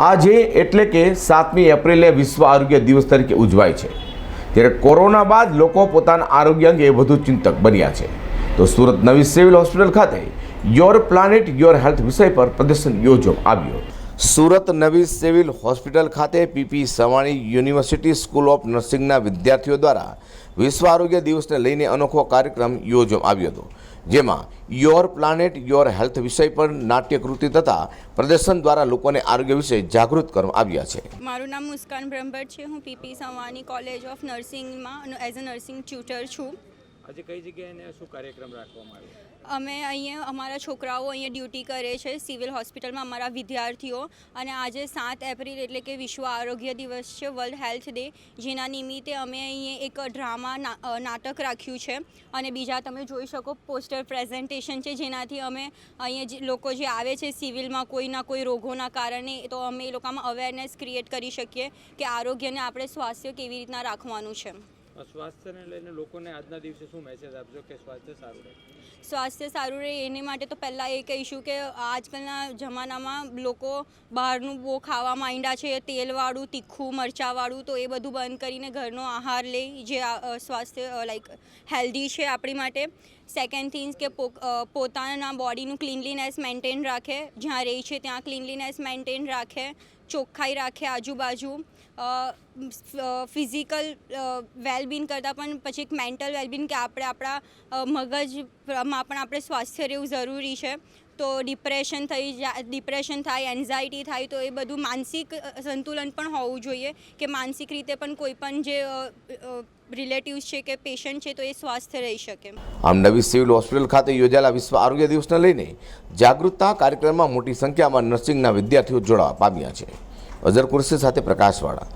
આજે એટલે કે સાતમી એપ્રિલે વિશ્વ આરોગ્ય દિવસ તરીકે ઉજવાય છે. ત્યારે કોરોના બાદ લોકો પોતાના આરોગ્ય અંગે વધુ ચિંતક બન્યા છે. તો સુરત નવી સિવિલ હોસ્પિટલ ખાતે યોર પ્લાનેટ, યોર હેલ્થ વિષય પર પ્રદર્શન યોજવામાં આવ્યું. સુરત નવી સિવિલ હોસ્પિટલ ખાતે PP Savani university school of નર્સિંગના વિદ્યાર્થીઓ દ્વારા વિશ્વ આરોગ્ય દિવસને લઈને અનોખો કાર્યક્રમ યોજવામાં આવ્યો હતો. જેમાં યોર પ્લાનેટ, યોર હેલ્થ વિષય પર નાટ્યકૃતિ તથા પ્રદર્શન દ્વારા લોકોને આરોગ્ય વિશે જાગૃત કરવામાં આવ્યા છે. મારું નામ મુસ્કાન બ્રહ્મભટ્ટ છે. હું પીપી સવાણી કોલેજ ઓફ નર્સિંગમાં એઝ અ નર્સિંગ ટ્યુટર છું. આજે કઈ જગ્યાએ શું કાર્યક્રમ રાખવામાં આવ્યો? અમે અહીંયા અમારા છોકરાઓ અહીંયા ડ્યુટી કરે છે સિવિલ હોસ્પિટલમાં અમારા વિદ્યાર્થીઓ અને આજે સાત એપ્રિલ એટલે કે વિશ્વ આરોગ્ય દિવસ છે વર્લ્ડ હેલ્થ ડે. જેના નિમિત્તે અમે અહીંયા એક ડ્રામા નાટક રાખ્યું છે. અને બીજા તમે જોઈ શકો પોસ્ટર પ્રેઝન્ટેશન છે જેનાથી અમે અહીંયા લોકો જે આવે છે સિવિલમાં કોઈના કોઈ રોગોના કારણે તો અમે એ લોકોમાં અવેરનેસ ક્રિએટ કરી શકીએ કે આરોગ્યને આપણે સ્વાસ્થ્ય કેવી રીતના રાખવાનું છે. સ્વાસ્થ્યને લઈને લોકોને આજના દિવસે શું મેસેજ આપજો કે સ્વાસ્થ્ય સારું રહે? સ્વાસ્થ્ય સારું રહે, એની માટે તો પહેલાં એ કહીશું કે આજકાલના જમાનામાં લોકો બહારનું બહુ ખાવા માંડ્યા છે, તેલવાળું, તીખું મરચાંવાળું, તો એ બધું બંધ કરીને ઘરનો આહાર લે, જે સ્વાસ્થ્ય લાઈક હેલ્ધી છે આપણી માટે. સેકન્ડ થિંગ્સ કે પોતાના બોડીનું ક્લીનલીનેસ મેન્ટેન રાખે. જ્યાં રહે છે ત્યાં ક્લીનલીનેસ મેન્ટેન રાખે, ચોખ્ખાઈ રાખે આજુબાજુ. ફિઝિકલ વેલબીન કરતાં પણ પછી એક મેન્ટલ વેલબીન કે આપણે આપણા મગજમાં પણ આપણે સ્વાસ્થ્ય રહેવું જરૂરી છે. તો ડિપ્રેશન થઈ જાય ડિપ્રેશન થાય એન્ઝાયટી થાય, તો એ બધું માનસિક સંતુલન પણ હોવું જોઈએ કે માનસિક રીતે પણ કોઈ પણ જે રિલેટિવ્સ છે કે પેશન્ટ છે તો એ સ્વાસ્થ્ય રહી શકે. આમ નવી સિવિલ હોસ્પિટલ ખાતે યોજાયેલા વિશ્વ આરોગ્ય દિવસને લઈને જાગૃતતા કાર્યક્રમમાં મોટી સંખ્યામાં નર્સિંગના વિદ્યાર્થીઓ જોડાવા પામ્યા છે. અઝર કુરશી સાથે પ્રકાશવાળા.